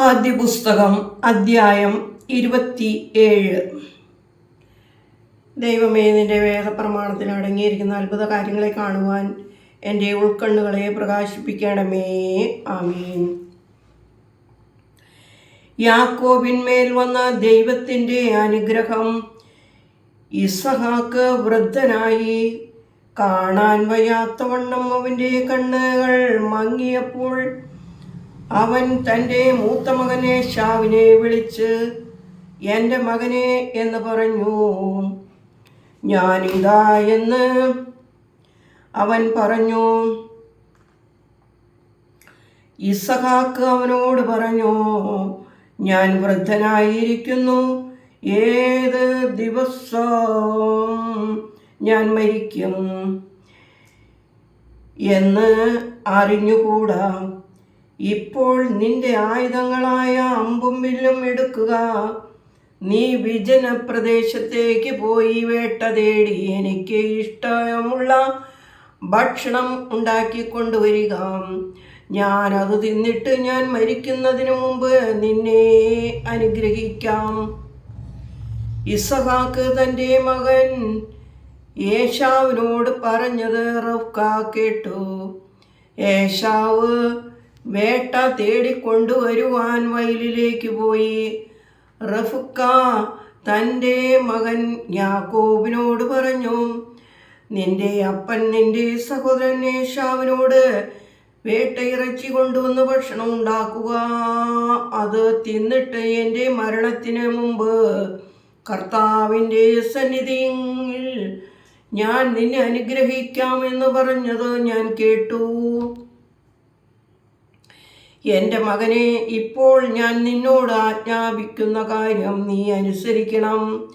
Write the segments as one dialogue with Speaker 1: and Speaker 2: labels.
Speaker 1: ആദ്യ പുസ്തകം അദ്ധ്യായം ഇരുപത്തി ഏഴ് ദൈവമേ നിന്റെ വേദപ്രമാണത്തിൽ അടങ്ങിയിരിക്കുന്ന അത്ഭുത കാര്യങ്ങളെ കാണുവാൻ എന്റെ ഉൾക്കണ്ണുകളെ പ്രകാശിപ്പിക്കണമേ. ആമീൻ. യാക്കോബിന്മേൽ വന്ന ദൈവത്തിന്റെ അനുഗ്രഹം ഇസഹാക്ക് വൃദ്ധനായി. കാണാൻ വയ്യാത്തവണ്ണം അവന്റെ കണ്ണുകൾ മങ്ങിയപ്പോൾ അവൻ തന്റെ മൂത്ത മകനെ ഷാവിനെ വിളിച്ച് എന്റെ മകനെ എന്ന് പറഞ്ഞു. ഞാനിതാ എന്ന് അവൻ പറഞ്ഞു. ഇസഹാക്ക് അവനോട് പറഞ്ഞു ഞാൻ വൃദ്ധനായിരിക്കുന്നു. ഏത് ദിവസവും ഞാൻ മരിക്കും എന്ന് അറിഞ്ഞുകൂടാ. ഇപ്പോൾ നിന്റെ ആയുധങ്ങളായ അമ്പും വില്ലും എടുക്കുക. നീ വിജന പ്രദേശത്തേക്ക് പോയി വേട്ട തേടി എനിക്ക് ഇഷ്ടമുള്ള ഭക്ഷണം ഉണ്ടാക്കി കൊണ്ടുവരിക. ഞാൻ അത് തിന്നിട്ട് ഞാൻ മരിക്കുന്നതിന് മുമ്പ് നിന്നെ അനുഗ്രഹിക്കാം. ഇസഹാക്ക് തന്റെ മകൻ യേശാവിനോട് പറഞ്ഞത് റഫ്ക കേട്ടു. ഏഷാവ് വേട്ട തേടിക്കൊണ്ടുവരുവാൻ വയലിലേക്ക് പോയി. റഫുക്ക തന്റെ മകൻ യാക്കോബിനോട് പറഞ്ഞു നിന്റെ അപ്പൻ നിന്റെ സഹോദരൻ യേശാവിനോട് വേട്ടയിറച്ചി കൊണ്ടുവന്ന് ഭക്ഷണം ഉണ്ടാക്കുക. അത് തിന്നിട്ട് എന്റെ മരണത്തിന് മുമ്പ് കർത്താവിന്റെ സന്നിധിയിൽ ഞാൻ നിന്നെ അനുഗ്രഹിക്കാമെന്ന് പറഞ്ഞത് ഞാൻ കേട്ടു. എന്റെ മകനെ ഇപ്പോൾ ഞാൻ നിന്നോട് ആജ്ഞാപിക്കുന്ന കാര്യം നീ അനുസരിക്കണം.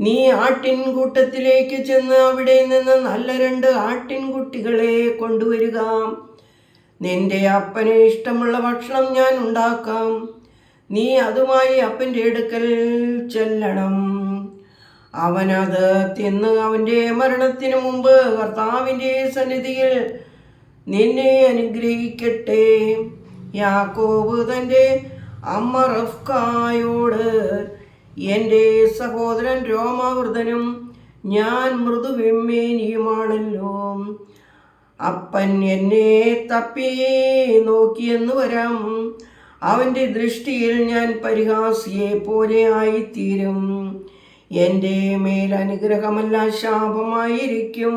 Speaker 1: നീ ആട്ടിൻകൂട്ടത്തിലേക്ക് ചെന്ന് അവിടെ നിന്ന് നല്ല രണ്ട് ആട്ടിൻകുട്ടികളെ കൊണ്ടുവരിക. നിന്റെ അപ്പന് ഇഷ്ടമുള്ള ഭക്ഷണം ഞാൻ ഉണ്ടാക്കാം. നീ അതുമായി അപ്പന്റെ അടുക്കൽ ചെല്ലണം. അവനത് തിന്ന് അവന്റെ മരണത്തിന് മുമ്പ് കർത്താവിന്റെ സന്നിധിയിൽ നിന്നെ അനുഗ്രഹിക്കട്ടെ. യാക്കോബ് തന്റെ അമ്മ റഫ്കായോട് എന്റെ സഹോദരൻ രോമാവൃതനും ഞാൻ മൃദുവിമ്മേനിയുമാണല്ലോ. അപ്പൻ എന്നെ തപ്പി നോക്കിയെന്ന് വരാം. അവന്റെ ദൃഷ്ടിയിൽ ഞാൻ പരിഹാസിയെ പോലെ ആയിത്തീരും. എന്റെ മേൽ അനുഗ്രഹമല്ല ശാപമായിരിക്കും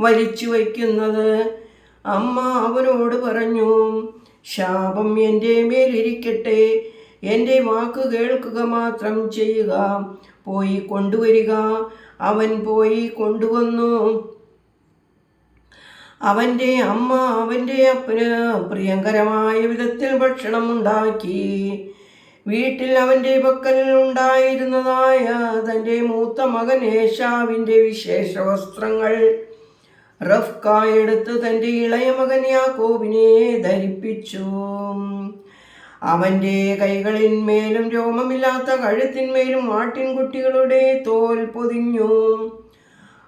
Speaker 1: വലിച്ചു വയ്ക്കുന്നത്. അമ്മ അവനോട് പറഞ്ഞു ശാപം എന്റെ മേലിരിക്കട്ടെ. എന്റെ വാക്ക് കേൾക്കുക മാത്രം ചെയ്യുക. പോയി കൊണ്ടുവരിക. അവൻ പോയി കൊണ്ടുവന്നു. അവന്റെ അമ്മ അവന്റെ അപ്പന് പ്രിയങ്കരമായ വിധത്തിൽ ഭക്ഷണം ഉണ്ടാക്കി. വീട്ടിൽ അവന്റെ പക്കൽ ഉണ്ടായിരുന്നതായ തന്റെ മൂത്ത മകൻ ഏഷാവിന്റെ വിശേഷ വസ്ത്രങ്ങൾ റഫ്ക എടുത്ത് തന്റെ ഇളയ മകൻ യാക്കോബിനെ ധരിപ്പിച്ചു. അവന്റെ കൈകളിന്മേലും രോമമില്ലാത്ത കഴുത്തിന്മേലും ആട്ടിൻകുട്ടികളുടെ തോൽ പൊതിഞ്ഞു.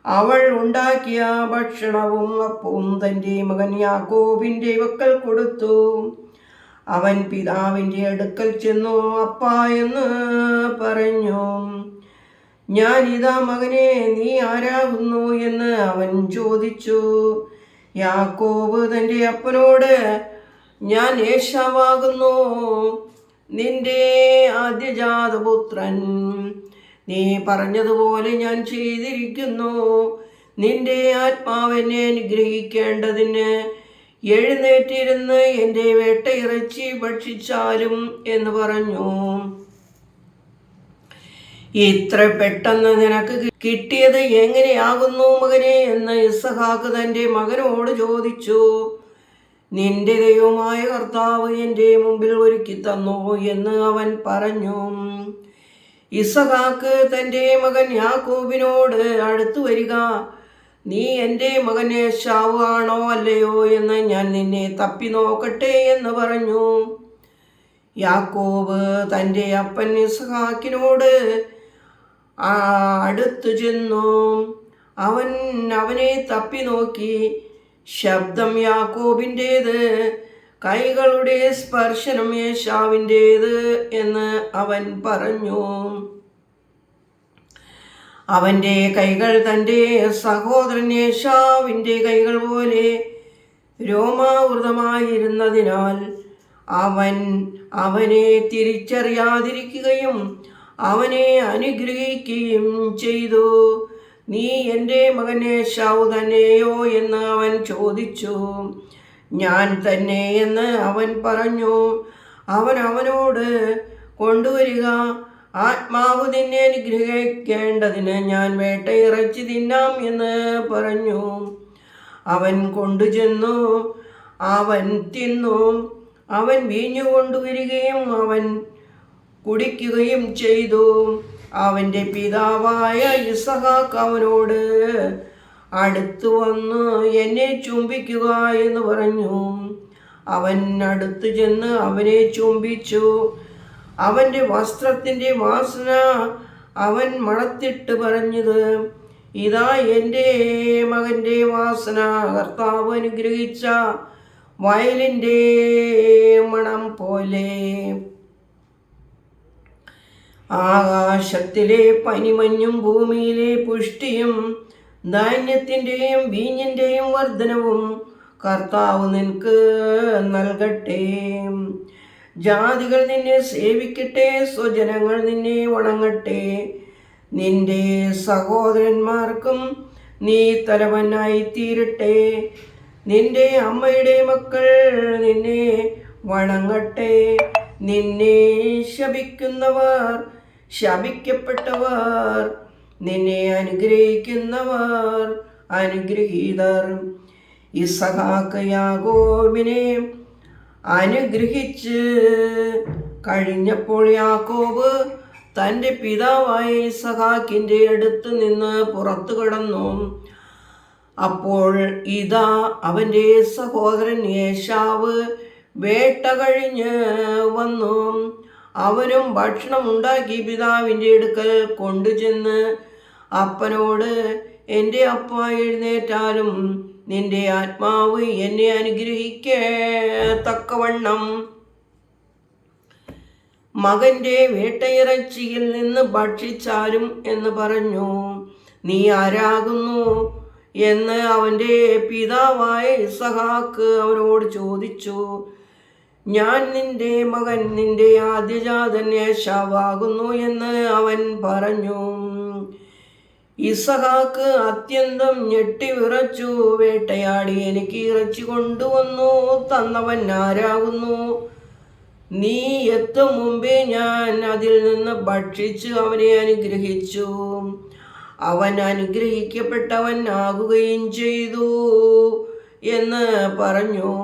Speaker 1: അവൾ ഉണ്ടാക്കിയ ഭക്ഷണവും അപ്പവും തന്റെ മകൻ യാക്കോബിന്റെ വക്കൽ കൊടുത്തു. അവൻ പിതാവിന്റെ അടുക്കൽ ചെന്നു അപ്പ എന്ന് പറഞ്ഞു. ഞാൻ ഇതാ മകനെ നീ ആരാകുന്നു എന്ന് അവൻ ചോദിച്ചു. യാക്കോബ് തന്റെ അപ്പനോട് ഞാൻ യേശാവാകുന്നു. നിന്റെ ആദ്യജാതപുത്രൻ നീ പറഞ്ഞതുപോലെ ഞാൻ ചെയ്തിരിക്കുന്നു. നിന്റെ ആത്മാവിനെ അനുഗ്രഹിക്കേണ്ടതിന് എഴുന്നേറ്റിരുന്ന് എന്റെ വേട്ടയിറച്ചി ഭക്ഷിച്ചാലും എന്ന് പറഞ്ഞു. ഇത്ര പെട്ടെന്ന് നിനക്ക് കിട്ടിയത് എങ്ങനെയാകുന്നു മകനെ? എന്ന് ഇസഹാക്ക് തന്റെ മകനോട് ചോദിച്ചു. നിന്റെ ദൈവമായ കർത്താവ് എന്റെ മുമ്പിൽ ഒരുക്കി തന്നു എന്ന് അവൻ പറഞ്ഞു. ഇസഹാക്ക് തന്റെ മകൻ യാക്കൂബിനോട് അടുത്തു വരിക നീ എന്റെ മകനെ ശാവാണോ അല്ലയോ എന്ന് ഞാൻ നിന്നെ തപ്പി നോക്കട്ടെ എന്ന് പറഞ്ഞു. യാക്കോബ് തന്റെ അപ്പൻ ഇസഹാക്കിനോട് അടുത്തു ചെന്നു. അവൻ അവനെ തപ്പി നോക്കി. ശബ്ദം യാക്കോബിന്റേത് കൈകളുടെ സ്പർശനം യേശാവിന്റേത് എന്ന് അവൻ പറഞ്ഞു. അവന്റെ കൈകൾ തന്റെ സഹോദരൻ യേശാവിന്റെ കൈകൾ പോലെ രോമാവൃതമായിരുന്നതിനാൽ അവൻ അവനെ തിരിച്ചറിയാതിരിക്കുകയും അവനെ അനുഗ്രഹിക്കുകയും ചെയ്തു. നീ എന്റെ മകനെ ശൗതനെയോ എന്ന് അവൻ ചോദിച്ചു. ഞാൻ തന്നെ എന്ന് അവൻ പറഞ്ഞു. അവൻ അവനോട് കൊണ്ടുവരിക ആത്മാവ് നിന്നെ അനുഗ്രഹിക്കേണ്ടതിന് ഞാൻ വേട്ടയിറച്ചി തിന്നാം എന്ന് പറഞ്ഞു. അവൻ കൊണ്ടുചെന്നു. അവൻ തിന്നു. അവൻ വീഞ്ഞു കൊണ്ടുവരികയും അവൻ കുടിക്കുകയും ചെയ്തു. അവന്റെ പിതാവായ ഇസഹാക്ക് അവനോട് അടുത്തു വന്ന് എന്നെ ചുംബിക്കുക എന്ന് പറഞ്ഞു. അവൻ അടുത്തു ചെന്ന് അവനെ ചുംബിച്ചു. അവന്റെ വസ്ത്രത്തിന്റെ വാസന അവൻ മണത്തിട്ട് പറഞ്ഞത് ഇതാ എന്റെ മകന്റെ വാസന. കർത്താവ് അനുഗ്രഹിച്ച വയലിന്റെ മണം പോലെ ആകാശത്തിലെ പനിമഞ്ഞും ഭൂമിയിലെ പുഷ്ടിയും ധാന്യത്തിന്റെയും വീഞ്ഞിന്റെയും വർധനവും കർത്താവ് നിനക്ക് നൽകട്ടെ. ജാതികൾ നിന്നെ സേവിക്കട്ടെ സ്വജനങ്ങൾ നിന്നെ വണങ്ങട്ടെ. നിന്റെ സഹോദരന്മാർക്കും നീ തലവനായി തീരട്ടെ. നിന്റെ അമ്മയുടെ മക്കൾ നിന്നെ വണങ്ങട്ടെ. നിന്നെ ശപിക്കുന്നവർ ശപിക്കപ്പെട്ടവർ നിന്നെ അനുഗ്രഹിക്കുന്നവർ അനുഗ്രഹീതർ. ഇസഹാക്ക് യാഗോബിനെ അനുഗ്രഹിച്ച് കഴിഞ്ഞപ്പോൾ യാക്കോബ് തന്റെ പിതാവായ ഇസഹാക്കിന്റെ അടുത്ത് നിന്ന് പുറത്തു കടന്നു. അപ്പോൾ ഇതാ അവന്റെ സഹോദരൻ യേശാവ് വേട്ട കഴിഞ്ഞ് വന്നു. അവനും ഭക്ഷണം ഉണ്ടാക്കി പിതാവിന്റെ അടുക്കൽ കൊണ്ടുചെന്ന് അപ്പനോട് എന്റെ അപ്പ എഴുന്നേറ്റാലും നിന്റെ ആത്മാവ് എന്നെ അനുഗ്രഹിക്കത്തക്കവണ്ണം. മകന്റെ വേട്ടയിറച്ചിയിൽ നിന്ന് ഭക്ഷിച്ചാലും എന്ന് പറഞ്ഞു. നീ ആരാകുന്നു? എന്ന് അവന്റെ പിതാവായ ഇസഹാക്ക് അവരോട് ചോദിച്ചു. ഞാൻ നിന്റെ മകൻ നിന്റെ ആദ്യജാതൻ യേശാവാകുന്നു എന്ന് അവൻ പറഞ്ഞു. ഇസഹാക്ക് അത്യന്തം ഞെട്ടി വിറച്ചു വേട്ടയാടി എനിക്ക് ഇറച്ചി കൊണ്ടുവന്നു തന്നവൻ ആരാകുന്നു? നീ എത്തും മുമ്പേ ഞാൻ അതിൽ നിന്ന് ഭക്ഷിച്ച് അവനെ അനുഗ്രഹിച്ചു. അവൻ അനുഗ്രഹിക്കപ്പെട്ടവൻ ആകുകയും ചെയ്തു എന്ന് പറഞ്ഞു.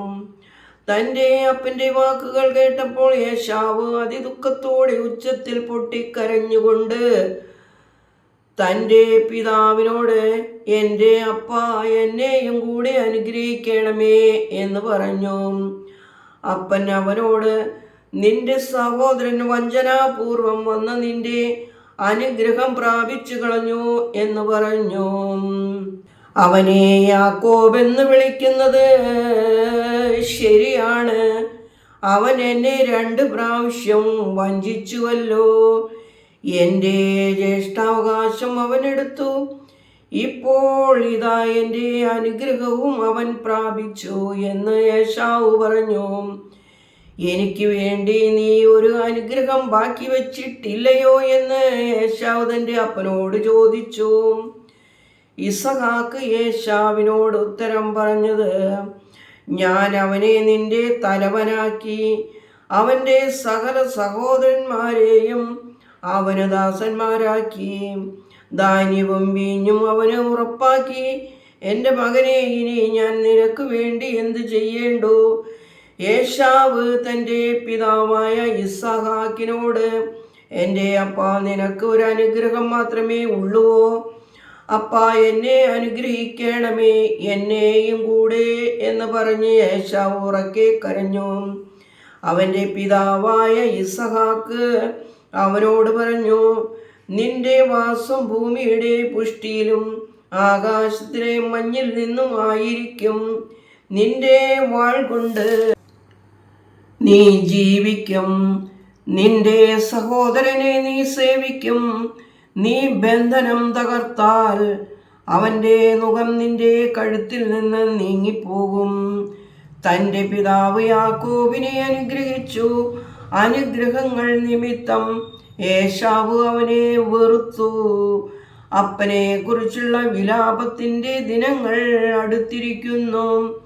Speaker 1: തന്റെ അപ്പന്റെ വാക്കുകൾ കേട്ടപ്പോൾ യേശാവ് അതിദുഃഖത്തോടെ ഉച്ചത്തിൽ പൊട്ടിക്കരഞ്ഞുകൊണ്ട് തന്റെ പിതാവിനോട് എന്റെ അപ്പ എന്നെയും കൂടെ അനുഗ്രഹിക്കണമേ എന്ന് പറഞ്ഞു. അപ്പൻ അവനോട് നിന്റെ സഹോദരൻ വഞ്ചനാപൂർവം വന്ന് നിന്റെ അനുഗ്രഹം പ്രാപിച്ചു കളഞ്ഞു എന്ന് പറഞ്ഞു. അവനെ യാക്കോബെന്ന് വിളിക്കുന്നത് ശരിയാണ്. അവൻ എന്നെ രണ്ട് പ്രാവശ്യം വഞ്ചിച്ചുവല്ലോ. എന്റെ ജ്യേഷ്ഠാവകാശം അവനെടുത്തു ഇപ്പോൾ ഇതാ എന്റെ അനുഗ്രഹവും അവൻ പ്രാപിച്ചു എന്ന് യേശാവ് പറഞ്ഞു. എനിക്ക് വേണ്ടി നീ ഒരു അനുഗ്രഹം ബാക്കി വച്ചിട്ടില്ലയോ എന്ന് യേശാവ് തന്റെ അപ്പനോട് ചോദിച്ചു. ഇസഹാക്ക് യേശാവിനോട് ഉത്തരം പറഞ്ഞത് ഞാൻ അവനെ നിന്റെ തലവനാക്കി. അവന്റെ സകല സഹോദരന്മാരെയും അവന് ദാസന്മാരാക്കി. ധാന്യവും വീഞ്ഞും അവന് ഉറപ്പാക്കി. എന്റെ മകനെ ഇനി ഞാൻ നിനക്ക് വേണ്ടി എന്ത് ചെയ്യേണ്ടു? യേശാവ് തന്റെ പിതാവായ ഇസഹാക്കിനോട് എന്റെ അപ്പ നിനക്ക് ഒരു അനുഗ്രഹം മാത്രമേ ഉള്ളുവോ? അപ്പ എന്നെ അനുഗ്രഹിക്കണമേ എന്നെയും കൂടെ എന്ന് പറഞ്ഞ് യേശാവ് ഉറക്കെ കരഞ്ഞു. അവന്റെ പിതാവായ ഇസഹാക്ക് അവനോട് പറഞ്ഞു നിന്റെ വാസം ഭൂമിയുടെ പുഷ്ടിയിലും ആകാശത്തിലെ മഞ്ഞിൽ നിന്നും ആയിരിക്കും. നിന്റെ വാൾ കൊണ്ട് നീ ജീവിക്കും. നിന്റെ സഹോദരനെ നീ സേവിക്കും. നീ ബന്ധനം തകർത്താൽ അവന്റെ മുഖം നിന്റെ കഴുത്തിൽ നിന്ന് നീങ്ങിപ്പോകും. തന്റെ പിതാവ് യാക്കോബിനെ അനുഗ്രഹിച്ചു. അനുഗ്രഹങ്ങൾ നിമിത്തം യേശാവ് അവനെ വെറുത്തു. അപ്പനെ കുറിച്ചുള്ള വിലാപത്തിന്റെ ദിനങ്ങൾ അടുത്തിരിക്കുന്നു.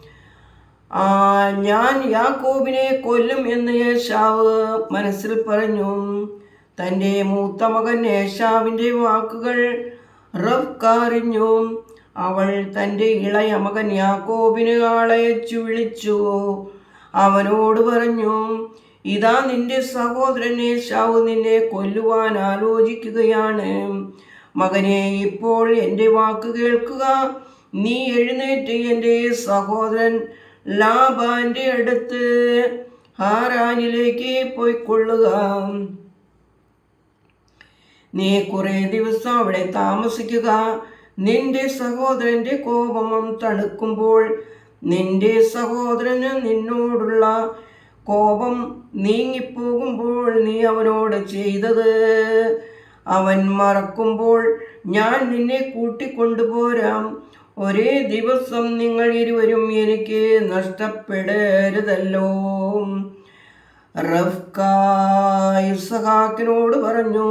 Speaker 1: ആ ഞാൻ യാക്കോബിനെ കൊല്ലും എന്ന് യേശാവ് മനസ്സിൽ പറഞ്ഞു. തന്റെ മൂത്ത മകൻ ഏഷാവിന്റെ വാക്കുകൾ റബ്കാറിഞ്ഞു. അവൾ തന്റെ ഇളയ മകൻ യാക്കോബിന് ആളയച്ചു വിളിച്ചു. അവനോട് പറഞ്ഞു ഇതാ നിന്റെ സഹോദരൻ ഏഷാവ് നിന്നെ കൊല്ലുവാൻ ആലോചിക്കുകയാണ്. മകനെ ഇപ്പോൾ എന്റെ വാക്ക് കേൾക്കുക. നീ എഴുന്നേറ്റ് എന്റെ സഹോദരൻ ലാബാന്റെ അടുത്ത് ഹാരാനിലേക്ക് പോയിക്കൊള്ളുക. നീ കുറേ ദിവസം അവിടെ താമസിക്കുക. നിന്റെ സഹോദരന്റെ കോപമം തണുക്കുമ്പോൾ നിന്റെ സഹോദരന് നിന്നോടുള്ള കോപം നീങ്ങിപ്പോകുമ്പോൾ നീ അവനോട് ചെയ്തത്. അവൻ മറക്കുമ്പോൾ ഞാൻ നിന്നെ കൂട്ടിക്കൊണ്ടുപോരാം. ഒരേ ദിവസം നിങ്ങൾ ഇരുവരും എനിക്ക് നഷ്ടപ്പെടരുതല്ലോ. റഫ്ക ഇസഹാക്കിനോട് പറഞ്ഞു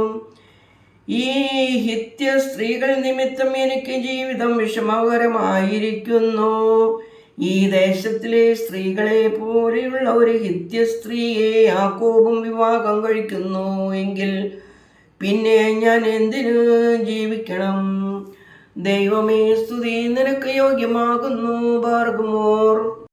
Speaker 1: ഈ ഹിത്യ സ്ത്രീകൾ നിമിത്തം എനിക്ക് ജീവിതം വിഷമകരമായിരിക്കുന്നു. ഈ ദേശത്തിലെ സ്ത്രീകളെ പോലെയുള്ള ഒരു ഹിത്യ സ്ത്രീയെ യാക്കോബും വിവാഹം കഴിക്കുന്നു എങ്കിൽ പിന്നെ ഞാൻ എന്തിനു ജീവിക്കണം? ദൈവമേ സ്തുതി നിനക്ക് യോഗ്യമാകുന്നു ഭാർഗമോർ